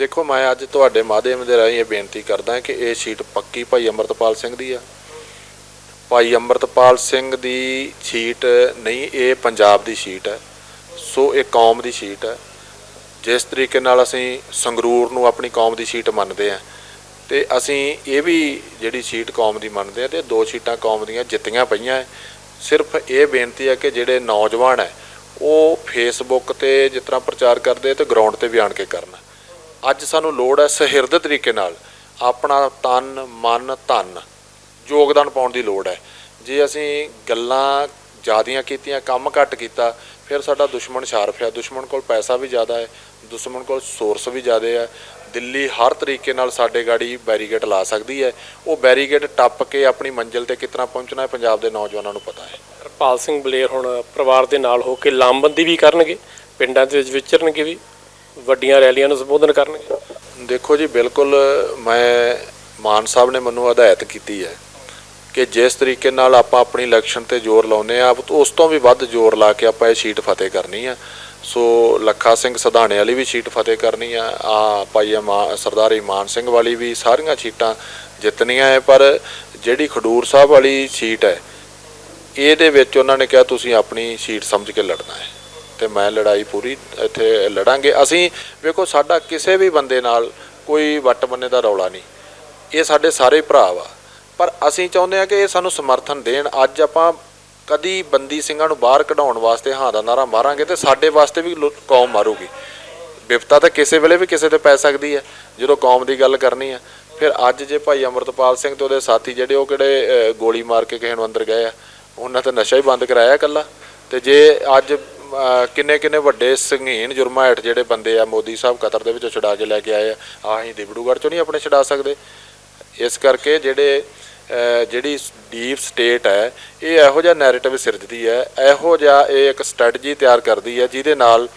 ਦੇਖੋ, ਮੈਂ ਅੱਜ ਤੁਹਾਡੇ ਮਾਧਿਅਮ ਦੇ ਰਾਹੀਂ ਇਹ ਬੇਨਤੀ ਕਰਦਾ ਕਿ ਇਹ ਸੀਟ ਪੱਕੀ ਭਾਈ ਅਮਰਤਪਾਲ ਸਿੰਘ ਦੀ ਆ। ਭਾਈ ਅਮਰਤਪਾਲ ਸਿੰਘ ਦੀ ਸੀਟ ਨਹੀਂ, ਇਹ ਪੰਜਾਬ ਦੀ ਸੀਟ ਹੈ। ਸੋ ਇਹ ਕੌਮ ਦੀ ਸੀਟ ਹੈ। ਜਿਸ ਤਰੀਕੇ ਨਾਲ ਅਸੀਂ ਸੰਗਰੂਰ ਨੂੰ ਆਪਣੀ ਕੌਮ ਦੀ ਸੀਟ ਮੰਨਦੇ ਆ ਤੇ ਅਸੀਂ ਇਹ ਵੀ ਜਿਹੜੀ ਸੀਟ ਕੌਮ ਦੀ ਮੰਨਦੇ ਆ ਤੇ ਦੋ ਸੀਟਾਂ ਕੌਮ ਦੀਆਂ ਜਿੱਤੀਆਂ ਪਈਆਂ ਹੈ। ਸਿਰਫ ਇਹ ਬੇਨਤੀ ਹੈ ਕਿ ਜਿਹੜੇ ਨੌਜਵਾਨ ਹੈ, ਉਹ ਫੇਸਬੁੱਕ ਤੇ ਜਿਸ ਤਰ੍ਹਾਂ ਪ੍ਰਚਾਰ ਕਰਦੇ ਆ ਤੇ ਗਰਾਊਂਡ ਤੇ ਵੀ ਆਣ ਕੇ ਕਰਨ। ਅੱਜ ਸਾਨੂੰ ਲੋੜ ਹੈ ਸਹਿਰਦ ਤਰੀਕੇ ਨਾਲ ਆਪਣਾ ਤਨ, ਮਨ, ਧਨ ਯੋਗਦਾਨ ਪਾਉਣ ਦੀ ਲੋੜ ਹੈ। ਜੇ ਅਸੀਂ ਗੱਲਾਂ ਜ਼ਿਆਦੀਆਂ ਕੀਤੀਆਂ, ਕੰਮ ਘੱਟ ਕੀਤਾ, ਫਿਰ ਸਾਡਾ ਦੁਸ਼ਮਣ ਸ਼ਾਰਫ ਹੈ। ਦੁਸ਼ਮਣ ਕੋਲ ਪੈਸਾ ਵੀ ਜ਼ਿਆਦਾ ਹੈ, ਦੁਸ਼ਮਣ ਕੋਲ ਸੋਰਸ ਵੀ ਜ਼ਿਆਦਾ ਹੈ। ਦਿੱਲੀ ਹਰ ਤਰੀਕੇ ਨਾਲ ਸਾਡੇ ਗਾੜੀ ਬੈਰੀਗੇਟ ਲਾ ਸਕਦੀ ਹੈ। ਉਹ ਬੈਰੀਗੇਟ ਟੱਪ ਕੇ ਆਪਣੀ ਮੰਜ਼ਿਲ ਤੇ ਕਿਤਨਾ ਪਹੁੰਚਣਾ ਹੈ, ਪੰਜਾਬ ਦੇ ਨੌਜਵਾਨਾਂ ਨੂੰ ਪਤਾ ਹੈ। ਹਰਪਾਲ ਸਿੰਘ ਬਲੇਰ ਹੁਣ ਪਰਿਵਾਰ ਦੇ ਨਾਲ ਹੋ ਕੇ ਲਾਮਬੰਦੀ ਵੀ ਕਰਨਗੇ, ਪਿੰਡਾਂ ਦੇ ਵਿੱਚ ਵਿਚਰਨਗੇ ਵੀ। ਵੱਡੀਆਂ ਰੈਲੀਆਂ ਨੂੰ ਸੰਬੋਧਨ ਕਰਨਗੇ? ਦੇਖੋ ਜੀ, ਬਿਲਕੁਲ ਮੈਂ ਮਾਨ ਸਾਹਿਬ ਨੇ ਮੈਨੂੰ ਹਦਾਇਤ ਕੀਤੀ ਹੈ ਕਿ ਜਿਸ ਤਰੀਕੇ ਨਾਲ ਆਪਾਂ ਆਪਣੀ ਇਲੈਕਸ਼ਨ ਤੇ ਜ਼ੋਰ ਲਾਉਨੇ ਆ ਉਸ ਤੋਂ ਵੀ ਵੱਧ ਜ਼ੋਰ ਲਾ ਕੇ ਆਪਾਂ ਇਹ ਸੀਟ ਫਤਿਹ ਕਰਨੀ ਆ। ਸੋ ਲੱਖਾ ਸਿੰਘ ਸਧਾਣੇ ਵਾਲੀ ਵੀ ਸੀਟ ਫਤਿਹ ਕਰਨੀ ਆ ਆ ਭਾਈ ਇਮਾ- ਸਰਦਾਰ ਇਮਾਨ ਸਿੰਘ ਵਾਲੀ ਵੀ ਸਾਰੀਆਂ ਸੀਟਾਂ ਜਿੱਤਣੀਆਂ ਹੈ ਪਰ ਜਿਹੜੀ ਖਡੂਰ ਸਾਹਿਬ ਵਾਲੀ ਸੀਟ ਹੈ ਇਹਦੇ ਵਿੱਚ ਉਹਨਾਂ ਨੇ ਕਿਹਾ, ਤੁਸੀਂ ਆਪਣੀ ਸੀਟ ਸਮਝ ਕੇ ਲੜਨਾ ਹੈ ਤੇ ਮੈਂ ਲੜਾਈ ਪੂਰੀ ਇੱਥੇ ਲੜਾਂਗੇ। ਅਸੀਂ ਵੇਖੋ, ਸਾਡਾ ਕਿਸੇ ਵੀ ਬੰਦੇ ਨਾਲ ਕੋਈ ਵੱਟ ਬੰਨੇ ਦਾ ਰੌਲਾ ਨਹੀਂ। ਇਹ ਸਾਡੇ ਸਾਰੇ ਭਰਾ ਵਾ। ਪਰ ਅਸੀਂ ਚਾਹੁੰਦੇ ਆ ਕਿ ਇਹ ਸਾਨੂੰ ਸਮਰਥਨ ਦੇਣ। ਅੱਜ ਆਪਾਂ ਕਦੀ ਬੰਦੀ ਸਿੰਘਾਂ ਨੂੰ ਬਾਹਰ ਕਢਾਉਣ ਵਾਸਤੇ ਹਾਂ ਦਾ ਨਾਰਾ ਮਾਰਾਂਗੇ ਤੇ ਸਾਡੇ ਵਾਸਤੇ ਵੀ ਲੋ- ਕੌਮ ਮਾਰੂਗੀ। ਵਿਪਤਾ ਤਾਂ ਕਿਸੇ ਵੇਲੇ ਵੀ ਕਿਸੇ ਤੇ ਪੈ ਸਕਦੀ ਹੈ। ਜਦੋਂ ਕੌਮ ਦੀ ਗੱਲ ਕਰਨੀ ਹੈ। ਫਿਰ ਅੱਜ ਜੇ ਭਾਈ ਅਮਰਤਪਾਲ ਸਿੰਘ ਤੇ ਉਹਦੇ ਸਾਥੀ ਜਿਹੜੇ ਉਹ ਕਿਹੜੇ ਗੋਲੀ ਮਾਰ ਕੇ ਕਿਸੇ ਨੂੰ ਅੰਦਰ ਗਏ ਆ, ਉਹਨਾਂ ਤੇ ਨਸ਼ਾ ਹੀ ਬੰਦ ਕਰਾਇਆ ਇਕੱਲਾ। ਤੇ ਜੇ ਅੱਜ ਕਿੰਨੇ ਕਿੰਨੇ ਵੱਡੇ ਸੰਗੀਨ ਜੁਰਮਾਂ ਹੇਠ ਜਿਹੜੇ ਬੰਦੇ ਆ ਮੋਦੀ ਸਾਹਿਬ ਕਤਰ ਦੇ ਵਿੱਚੋਂ ਛਡਾ ਕੇ ਲੈ ਕੇ ਆਏ ਆ। ਆਹੀਂ ਦਿਬੜੂਗੜ੍ਹ ਚੋਂ ਨਹੀਂ ਆਪਣੇ ਛਡਾ ਸਕਦੇ। ਇਸ ਕਰਕੇ ਜਿਹੜੇ ਜਿਹੜੀ ਡੀਪ ਸਟੇਟ ਹੈ, ਇਹ ਇਹੋ ਜਿਹਾ ਨੈਰੇਟਿਵ ਸਿਰਜਦੀ ਹੈ। ਇਹੋ ਜਿਹਾ ਇਹ ਇੱਕ ਸਟ੍ਰੈਟਜੀ ਤਿਆਰ ਕਰਦੀ ਹੈ ਜਿਹਦੇ ਨਾਲ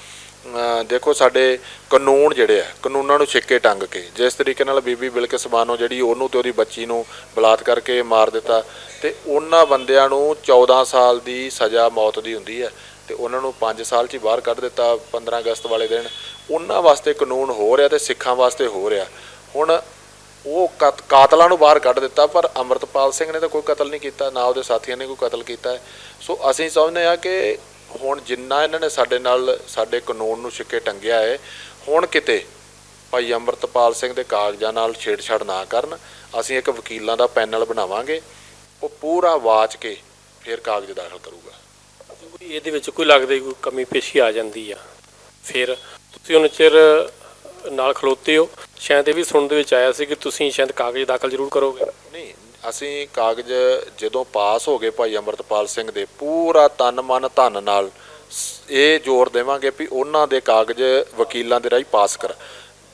ਦੇਖੋ ਸਾਡੇ ਕਾਨੂੰਨ ਜਿਹੜੇ ਆ, ਕਾਨੂੰਨਾਂ ਨੂੰ ਛਿੱਕੇ ਟੰਗ ਕੇ, ਜਿਸ ਤਰੀਕੇ ਨਾਲ ਬੀਬੀ ਬਿਲਕਿਸ ਬਾਨੋ ਜਿਹੜੀ ਉਹਨੂੰ ਤੇ ਉਹਦੀ ਬੱਚੀ ਨੂੰ ਬਲਾਤ ਕਰਕੇ ਮਾਰ ਦਿੱਤਾ, ਤੇ ਉਹਨਾਂ ਬੰਦਿਆਂ ਨੂੰ 14 ਸਾਲ ਦੀ ਸਜ਼ਾ ਮੌਤ ਦੀ ਹੁੰਦੀ ਹੈ। ਤੇ ਉਹਨਾਂ ਨੂੰ 5 ਸਾਲ 'ਚ ਹੀ ਬਾਹਰ ਕੱਢ ਦਿੱਤਾ 15 ਅਗਸਤ ਵਾਲੇ ਦਿਨ। ਉਹਨਾਂ ਵਾਸਤੇ ਕਾਨੂੰਨ ਹੋ ਰਿਹਾ ਤੇ ਸਿੱਖਾਂ ਵਾਸਤੇ ਹੋ ਰਿਹਾ। ਹੁਣ ਉਹ ਕਤ- ਕਾਤਲਾਂ ਨੂੰ ਬਾਹਰ ਕੱਢ ਦਿੱਤਾ, ਪਰ ਅਮਰਤਪਾਲ ਸਿੰਘ ਨੇ ਤਾਂ ਕੋਈ ਕਤਲ ਨਹੀਂ ਕੀਤਾ, ਨਾ ਉਹਦੇ ਸਾਥੀਆਂ ਨੇ ਕੋਈ ਕਤਲ ਕੀਤਾ ਸੋ ਅਸੀਂ ਸਮਝਦੇ ਆ ਕਿ ਹੁਣ ਜਿੰਨਾ ਇਹਨਾਂ ਨੇ ਸਾਡੇ ਨਾਲ, ਸਾਡੇ ਕਾਨੂੰਨ ਨੂੰ ਛਿੱਕੇ ਟੰਗਿਆ ਹੈ, ਹੁਣ ਕਿਤੇ ਭਾਈ ਅਮਰਤਪਾਲ ਸਿੰਘ ਦੇ ਕਾਗਜ਼ਾਂ ਨਾਲ ਛੇੜਛਾੜ ਨਾ ਕਰਨ, ਅਸੀਂ ਇੱਕ ਵਕੀਲਾਂ ਦਾ ਪੈਨਲ ਬਣਾਵਾਂਗੇ, ਉਹ ਪੂਰਾ ਵਾਚ ਕੇ ਫਿਰ ਕਾਗਜ਼ ਦਾਖਲ ਕਰੂਗਾ। ਇਹਦੇ ਵਿੱਚ ਕੋਈ ਲੱਗਦਾ ਕੋਈ ਕਮੀ ਪੇਸ਼ੀ ਆ ਜਾਂਦੀ ਆ। ਫਿਰ ਤੁਸੀਂ ਉਹਨਾਂ ਚਿਰ ਨਾਲ ਖਲੋਤੇ ਹੋ। ਸ਼ਾਇਦ ਇਹ ਵੀ ਸੁਣਨ ਦੇ ਵਿੱਚ ਆਇਆ ਸੀ ਕਿ ਤੁਸੀਂ ਸ਼ਾਇਦ ਕਾਗਜ਼ ਦਾਖਲ ਜ਼ਰੂਰ ਕਰੋਗੇ। ਨਹੀਂ, ਅਸੀਂ ਕਾਗਜ਼ ਜਦੋਂ ਪਾਸ ਹੋ ਗਏ ਭਾਈ ਅਮਰਤਪਾਲ ਸਿੰਘ ਦੇ, ਪੂਰਾ ਤਨ ਮਨ ਧਨ ਨਾਲ ਇਹ ਜ਼ੋਰ ਦੇਵਾਂਗੇ ਵੀ ਉਹਨਾਂ ਦੇ ਕਾਗਜ਼ ਵਕੀਲਾਂ ਦੇ ਰਾਹੀਂ ਪਾਸ ਕਰ।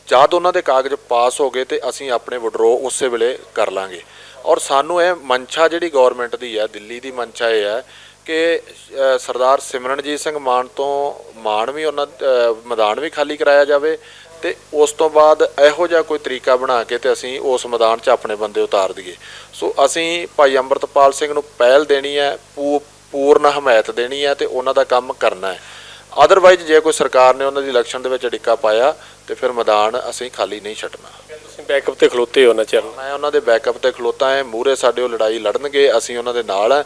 ਜਦ ਉਹਨਾਂ ਦੇ ਕਾਗਜ਼ ਪਾਸ ਹੋ ਗਏ ਤੇ ਅਸੀਂ ਆਪਣੇ ਵਿਡਰੋ ਉਸੇ ਵੇਲੇ ਕਰ ਲਾਂਗੇ। ਔਰ ਸਾਨੂੰ ਇਹ ਮਨਸ਼ਾ ਜਿਹੜੀ ਗਵਰਨਮੈਂਟ ਦੀ ਹੈ, ਦਿੱਲੀ ਦੀ ਮਨਸ਼ਾ ਇਹ ਹੈ ਕਿ ਸਰਦਾਰ ਸਿਮਰਨਜੀਤ ਸਿੰਘ ਮਾਨ ਤੋਂ ਮਾਨ ਵੀ ਉਹਨਾਂ ਮੈਦਾਨ ਵੀ ਖਾਲੀ ਕਰਾਇਆ ਜਾਵੇ ਤੇ ਉਸ ਤੋਂ ਬਾਅਦ ਇਹੋ ਜਿਹਾ ਕੋਈ ਤਰੀਕਾ ਬਣਾ ਕੇ ਤੇ ਅਸੀਂ ਉਸ ਮੈਦਾਨ 'ਚ ਆਪਣੇ ਬੰਦੇ ਉਤਾਰ ਦਈਏ। ਸੋ ਅਸੀਂ ਭਾਈ ਅੰਮ੍ਰਿਤਪਾਲ ਸਿੰਘ ਨੂੰ ਪਹਿਲ ਦੇਣੀ ਹੈ ਪੂ- ਪੂਰਨ ਹਮਾਇਤ ਦੇਣੀ ਹੈ ਤੇ ਉਹਨਾਂ ਦਾ ਕੰਮ ਕਰਨਾ ਹੈ। ਅਦਰਵਾਈਜ਼ ਜੇ ਕੋਈ ਸਰਕਾਰ ਨੇ ਉਹਨਾਂ ਦੀ ਇਲੈਕਸ਼ਨ ਦੇ ਵਿੱਚ ਅੜਿੱਕਾ ਪਾਇਆ ਤੇ ਫਿਰ ਮੈਦਾਨ ਅਸੀਂ ਖਾਲੀ ਨਹੀਂ ਛੱਡਣਾ। ਤੁਸੀਂ ਬੈਕਅਪ ਤੇ ਖਲੋਤੇ ਹੋ ਉਹਨਾਂ ਚਿਰ। ਮੈਂ ਉਹਨਾਂ ਦੇ ਬੈਕਅਪ ਤੇ ਖਲੋਤਾ ਹਾਂ ਮੂਰੇ ਸਾਡੇ ਉਹ ਲੜਾਈ ਲੜਨਗੇ ਅਸੀਂ ਉਹਨਾਂ ਦੇ ਨਾਲ ਹਾਂ।